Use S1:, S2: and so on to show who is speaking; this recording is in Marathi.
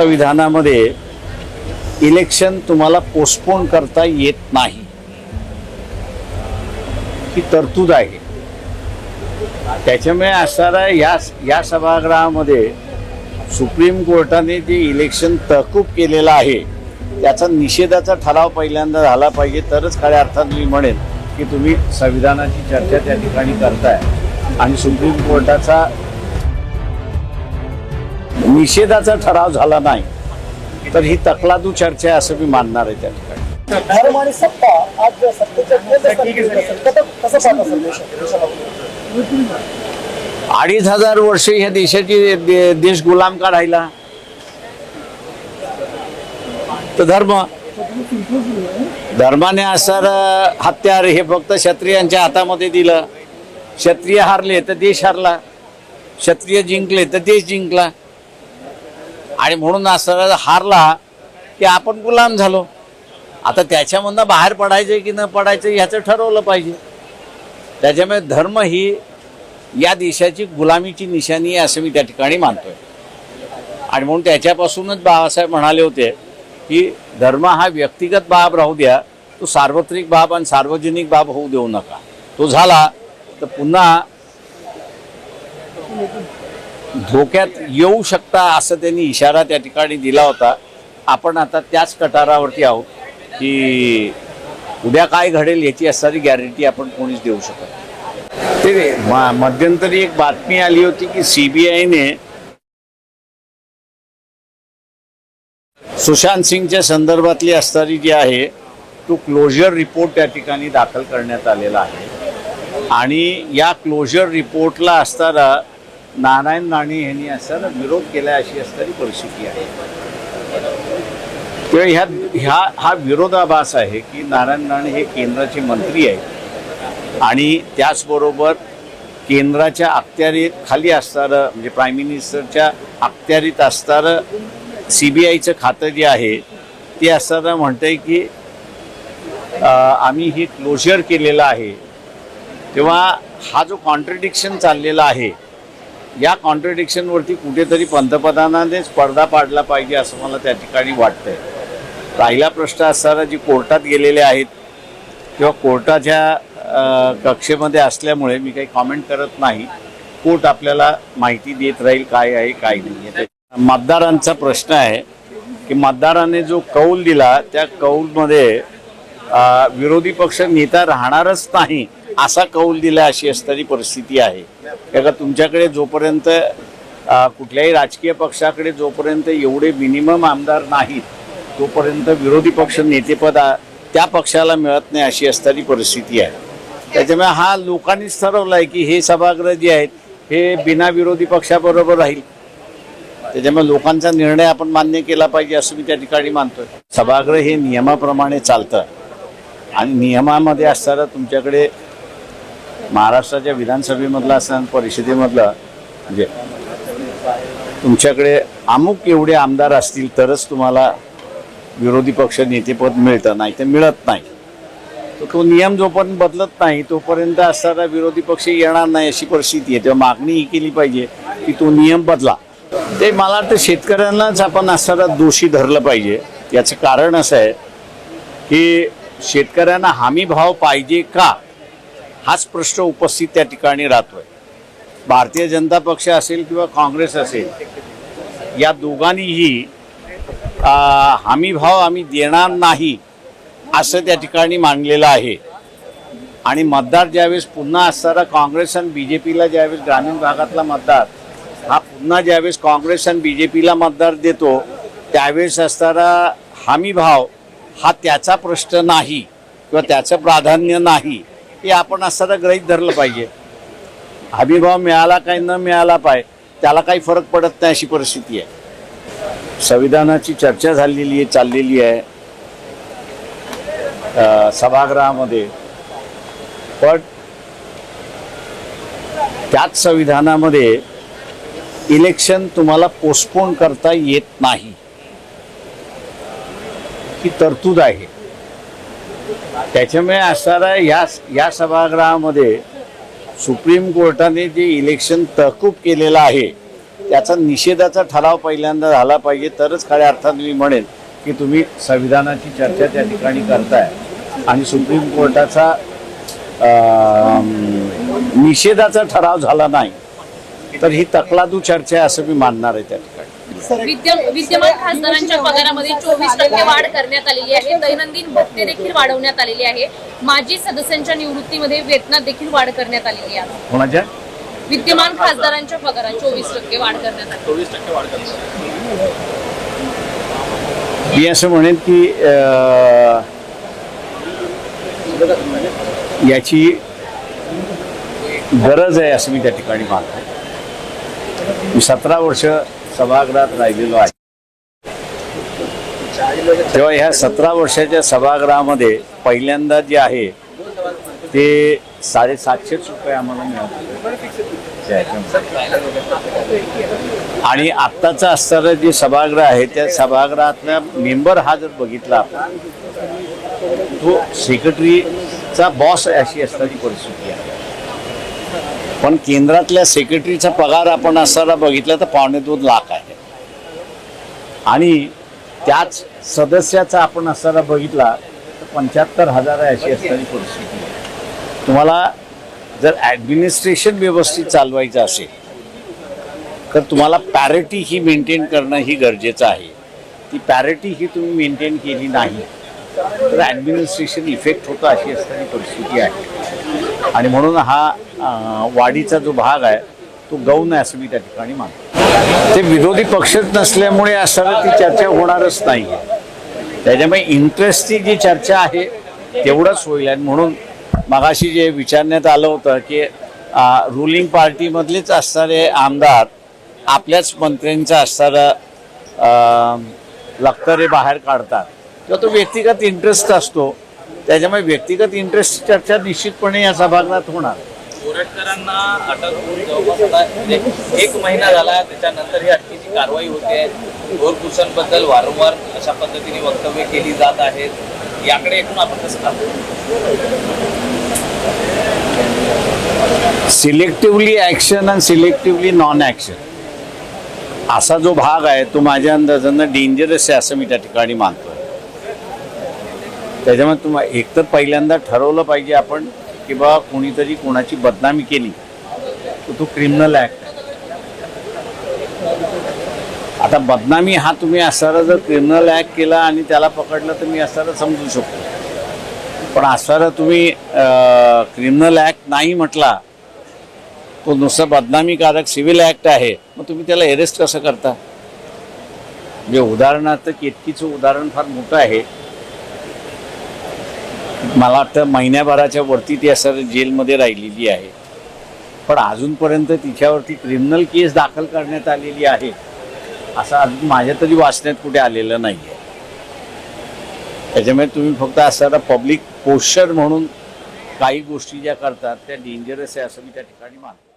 S1: संविधानामध्ये इलेक्शन तुम्हाला पोस्टपोन करता येत नाही. ही तरतूद आहे. त्याच्यामुळे असणारा या या सभागृहामध्ये सुप्रीम कोर्टाने जे इलेक्शन तहकूब केलेलं आहे त्याचा निषेधाचा ठराव पहिल्यांदा झाला पाहिजे. तरच खऱ्या अर्थात मी म्हणेन की तुम्ही संविधानाची चर्चा त्या ठिकाणी करताय. आणि सुप्रीम कोर्टाचा निषेधाचा ठराव झाला नाही तर ही तकलादू चर्चा आहे असं मी मानणार आहे त्या ठिकाणी.
S2: धर्म आणि सत्ता आज
S1: अडीच हजार वर्ष ह्या देशाची देश गुलाम का राहिला तर धर्म. धर्माने असर हत्यार हे फक्त क्षत्रियांच्या हातामध्ये दिलं. क्षत्रिय हारले तर देश हारला. क्षत्रिय जिंकले तर देश जिंकला. आणि म्हणून असं हारला की आपण गुलाम झालो. आता त्याच्यामधनं बाहेर पडायचं की न पडायचं ह्याचं ठरवलं पाहिजे. त्याच्यामुळे धर्म ही या देशाची गुलामीची निशाणी आहे असं मी त्या ठिकाणी मानतोय. आणि म्हणून त्याच्यापासूनच बाबासाहेब म्हणाले होते की धर्म हा व्यक्तिगत बाब राहू द्या तो सार्वत्रिक बाब आणि सार्वजनिक बाब होऊ देऊ नका. तो झाला तर पुन्हा धोक्यात येऊ शकता असं त्यांनी इशारा त्या ठिकाणी दिला होता आपण आता त्याच कटारावरती आहोत की उद्या काय घडेल याची असणारी गॅरंटी आपण कोणीच देऊ शकत. ते म- मध्यंतरी एक बातमी आली होती की सीबीआयने सुशांत सिंगच्या संदर्भातली असणारी जी आहे तो क्लोजर रिपोर्ट त्या ठिकाणी दाखल करण्यात आलेला आहे आणि या क्लोजर रिपोर्टला असताना नारायण राणे यांनी असताना विरोध केला अशी असणारी परिस्थिती आहे. किंवा ह्या ह्या हा विरोधाभास आहे की नारायण राणे हे केंद्राचे मंत्री आहेत. आणि त्याचबरोबर केंद्राच्या अखत्यारीत खाली असणारं म्हणजे प्राईम मिनिस्टरच्या अखत्यारीत असणारं सी बी आयचं खातं जे आहे ते असताना म्हणतंय की आम्ही हे क्लोजर केलेलं आहे. तेव्हा हा जो कॉन्ट्रडिक्शन चाललेला आहे या कॉन्ट्रडिक्शनवरती कुठेतरी पंतप्रधानानेच पडदा पाडला पाहिजे असं मला त्या ठिकाणी वाटतंय. राहिला प्रश्न असताना जी कोर्टात गेलेले आहेत किंवा कोर्टाच्या कक्षेमध्ये असल्यामुळे मी काही कॉमेंट करत नाही. कोर्ट आपल्याला माहिती देत राहील काय आहे काय नाही आहे. मतदारांचा प्रश्न आहे की मतदाराने जो कौल दिला त्या कौलमध्ये विरोधी पक्ष नेता राहणारच नाही असा कौल दिला अशी असणारी परिस्थिती आहे. का तुमच्याकडे जोपर्यंत कुठल्याही राजकीय पक्षाकडे जोपर्यंत एवढे मिनिमम आमदार नाहीत तोपर्यंत विरोधी पक्ष नेतेपद त्या पक्षाला मिळत नाही अशी असणारी परिस्थिती आहे. त्याच्यामुळे हा लोकांनीच ठरवलं आहे की हे सभागृह जे आहेत हे बिना विरोधी पक्षाबरोबर राहील. त्याच्यामुळे लोकांचा निर्णय आपण मान्य केला पाहिजे असं मी त्या ठिकाणी मानतोय. सभागृह हे नियमाप्रमाणे चालतं. आणि नियमामध्ये असताना तुमच्याकडे महाराष्ट्राच्या विधानसभेमधला असताना परिषदेमधलं म्हणजे तुमच्याकडे अमुक एवढे आमदार असतील तरच तुम्हाला विरोधी पक्ष नेतेपद मिळतं नाही तर मिळत नाही. तर तो नियम जोपर्यंत बदलत नाही तोपर्यंत असणारा विरोधी पक्ष येणार नाही अशी परिस्थिती आहे. तेव्हा मागणी ही केली पाहिजे की तो नियम बदला. ते मला वाटतं शेतकऱ्यांनाच आपण असणारा दोषी धरलं पाहिजे. याचं कारण असं आहे की शेतकऱ्यांना हमी भाव पाहिजे का? हाच प्रश्न उपस्थित त्या ठिकाणी राहतोय. भारतीय जनता पक्ष असेल किंवा काँग्रेस असेल या दोघांनीही हमीभाव आम्ही देणार नाही असं त्या ठिकाणी मांडलेलं आहे. आणि मतदार ज्यावेळेस पुन्हा असणारा काँग्रेस आणि बी जे पीला ज्यावेळेस ग्रामीण भागातला मतदार हा पुन्हा ज्यावेळेस काँग्रेस आणि बी जे पीला मतदार देतो त्यावेळेस असणारा हमीभाव हा त्याचा प्रश्न नाही किंवा त्याचं प्राधान्य नाही. हे आपण असताना ग्रहित धरलं पाहिजे. हमीभाव मिळाला काय न मिळाला पाय त्याला काही फरक पडत नाही अशी परिस्थिती आहे. संविधानाची चर्चा झालेली आहे चाललेली आहे. सभागृहामध्ये. पण त्याच संविधानामध्ये इलेक्शन तुम्हाला पोस्टपोन करता येत नाही. ही तरतूद आहे. त्याच्यामुळे असणारा या या सभागृहामध्ये सुप्रीम कोर्टाने जे इलेक्शन तहकूब केलेलं आहे त्याचा निषेधाचा ठराव पहिल्यांदा झाला पाहिजे. तरच खऱ्या अर्थाने मी म्हणेन की तुम्ही संविधानाची चर्चा त्या ठिकाणी करताय. आणि सुप्रीम कोर्टाचा निषेधाचा ठराव झाला नाही तर ही तकलादू चर्चा आहे असं मी मानणार आहे त्या ठिकाणी.
S3: विद्यमान खासदारांच्या पगारामध्ये चोवीस टक्के वाढ करण्यात आलेली आहे. दैनंदिन भत्ते देखील वाढवण्यात आलेली आहे. माजी सदस्यांच्या निवृत्तीमध्ये वेतनात देखील वाढ करण्यात आलेली आहे. विद्यमान खासदारांच्या पगारात चोवीस टक्के वाढ करण्यात आली
S4: चोवीस टक्के वाढ करतात
S1: मी असं म्हणेन की याची गरज आहे असं मी त्या ठिकाणी मानतो. मी सतरा वर्ष सभागृहात राहिलेलो आहे. तेव्हा ह्या सतरा वर्षाच्या सभागृहामध्ये पहिल्यांदा जे आहे ते साडेसातशेच रुपये आम्हाला मिळाले. आणि आत्ताचं असणारं जे सभागृह आहे त्या सभागृहातला मेंबर हा जर बघितला तो सेक्रेटरीचा बॉस अशी असणारी परिस्थिती आहे. पण केंद्रातल्या सेक्रेटरीचा पगार आपण असताना बघितला तर पावणे दोन लाख आहे. आणि त्याच सदस्याचा आपण असताना बघितला तर पंच्याहत्तर हजार आहे अशी असणारी परिस्थिती आहे. तुम्हाला जर ॲडमिनिस्ट्रेशन व्यवस्थित चालवायचं असेल तर तुम्हाला पॅरिटी ही मेंटेन करणं ही गरजेचं आहे. ती पॅरिटी ही तुम्ही मेंटेन केली नाही तर ॲडमिनिस्ट्रेशन इफेक्ट होतं अशी असणारी परिस्थिती आहे. आणि म्हणून हा वाढीचा जो भाग आहे तो गौण आहे असं मी त्या ठिकाणी मानतो. ते विरोधी पक्षच नसल्यामुळे असं ती चर्चा होणारच नाही त्याच्यामुळे इंटरेस्टची जी चर्चा आहे तेवढंच होईल. आणि म्हणून मगाशी जे विचारण्यात आलं होतं की रुलिंग पार्टीमधलेच असणारे आमदार आपल्याच मंत्र्यांचं असणारं लक्तरे बाहेर काढतात. किंवा तो व्यक्तिगत इंटरेस्ट असतो. त्याच्यामुळे व्यक्तिगत इंटरेस्ट चर्चा निश्चितपणे या सभागृहात होणार.
S4: गोरटकरांना अटक होऊन जवळपास आता म्हणजे एक महिना झाला त्याच्यानंतर ही अटकेची कारवाई होते. घोरकुसांबद्दल वारंवार अशा पद्धतीने वक्तव्य केली जात आहेत. याकडे एकूण आपण कसं पाहतो?
S1: सिलेक्टिव्हली ॲक्शन आणि सिलेक्टिव्हली नॉन ॲक्शन असा जो भाग आहे तो माझ्या अंदाजानं डेंजरस आहे असं मी त्या ठिकाणी मानतो त्याच्यामुळे तुम्हाला एकतर पहिल्यांदा ठरवलं पाहिजे आपण की बा कोणीतरी कोणाची बदनामी केली तर तो क्रिमिनल ॲक्ट आता बदनामी हा तुम्ही असणारा जर क्रिमिनल ॲक्ट केला आणि त्याला पकडलं तर मी असणारा समजू शकतो. पण असणारा तुम्ही क्रिमिनल ॲक्ट नाही म्हटला तो नुसतं बदनामीकारक सिव्हिल ॲक्ट आहे मग तुम्ही त्याला अरेस्ट कसं करता? म्हणजे उदाहरणार्थ केतकीचं उदाहरण फार मोठं आहे. मला वाटतं महिन्याभराच्या वरती ती असं जेलमध्ये राहिलेली आहे. पण अजूनपर्यंत तिच्यावरती क्रिमिनल केस दाखल करण्यात आलेली आहे असं अजून माझ्या तरी वाचण्यात कुठे आलेलं नाही आहे त्याच्यामुळे तुम्ही फक्त असणारा पब्लिक पोस्चर म्हणून काही गोष्टी ज्या करतात त्या डेंजरस आहे असं मी त्या ठिकाणी मानतो.